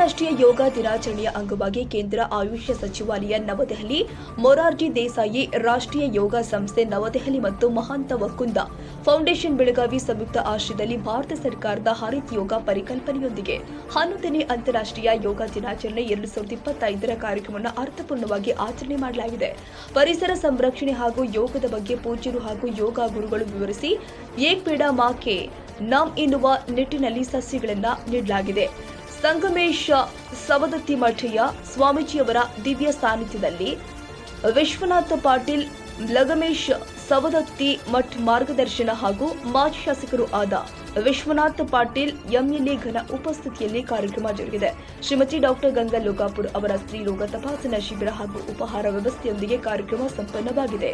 ರಾಷ್ಟ್ರೀಯ ಯೋಗ ದಿನಾಚರಣೆಯ ಅಂಗವಾಗಿ ಕೇಂದ್ರ ಆಯುಷ್ ಸಚಿವಾಲಯ ನವದೆಹಲಿ, ಮೊರಾರ್ಜಿ ದೇಸಾಯಿ ರಾಷ್ಟ್ರೀಯ ಯೋಗ ಸಂಸ್ಥೆ ನವದೆಹಲಿ ಮತ್ತು ಮಹಾಂತ ವಕುಂದ ಫೌಂಡೇಶನ್ ಬೆಳಗಾವಿ ಸಂಯುಕ್ತ ಆಶ್ರಯದಲ್ಲಿ ಭಾರತ ಸರ್ಕಾರದ ಹರಿತ್ ಯೋಗ ಪರಿಕಲ್ಪನೆಯೊಂದಿಗೆ ಹನ್ನೊಂದನೇ ಅಂತಾರಾಷ್ಟ್ರೀಯ ಯೋಗ ದಿನಾಚರಣೆ ಎರಡು ಸಾವಿರದ ಇಪ್ಪತ್ತೈದರ ಕಾರ್ಯಕ್ರಮವನ್ನು ಅರ್ಥಪೂರ್ಣವಾಗಿ ಆಚರಣೆ ಮಾಡಲಾಗಿದೆ. ಪರಿಸರ ಸಂರಕ್ಷಣೆ ಹಾಗೂ ಯೋಗದ ಬಗ್ಗೆ ಪೂಜ್ಯರು ಹಾಗೂ ಯೋಗ ಗುರುಗಳು ವಿವರಿಸಿ, ಏಕ್ ಪೀಡಾ ಮಾಕೆ ನಮ್ ಎನ್ನುವ ನಿಟ್ಟಿನಲ್ಲಿ ಸಸ್ಯಗಳನ್ನು ನೀಡಲಾಗಿದೆ. ಸಂಗಮೇಶ ಸವದತ್ತಿ ಮಠಯ ಸ್ವಾಮೀಜಿಯವರ ದಿವ್ಯ ಸಾನ್ನಿಧ್ಯದಲ್ಲಿ ವಿಶ್ವನಾಥ ಪಾಟೀಲ್, ಲಗಮೇಶ್ ಸವದತ್ತಿ ಮಠ್ ಮಾರ್ಗದರ್ಶನ ಹಾಗೂ ಮಾಜಿ ಶಾಸಕರು ಆದ ವಿಶ್ವನಾಥ್ ಪಾಟೀಲ್ ಎಂಎಲ್ಎ ಘನ ಉಪಸ್ಥಿತಿಯಲ್ಲಿ ಕಾರ್ಯಕ್ರಮ ಜರುಗಿದೆ. ಶ್ರೀಮತಿ ಡಾಕ್ಟರ್ ಗಂಗಾ ಲೋಕಾಪುರ್ ಅವರ ಸ್ತ್ರೀ ರೋಗ ತಪಾಸಣಾ ಶಿಬಿರ ಹಾಗೂ ಉಪಹಾರ ವ್ಯವಸ್ಥೆಯೊಂದಿಗೆ ಕಾರ್ಯಕ್ರಮ ಸಂಪನ್ನವಾಗಿದೆ.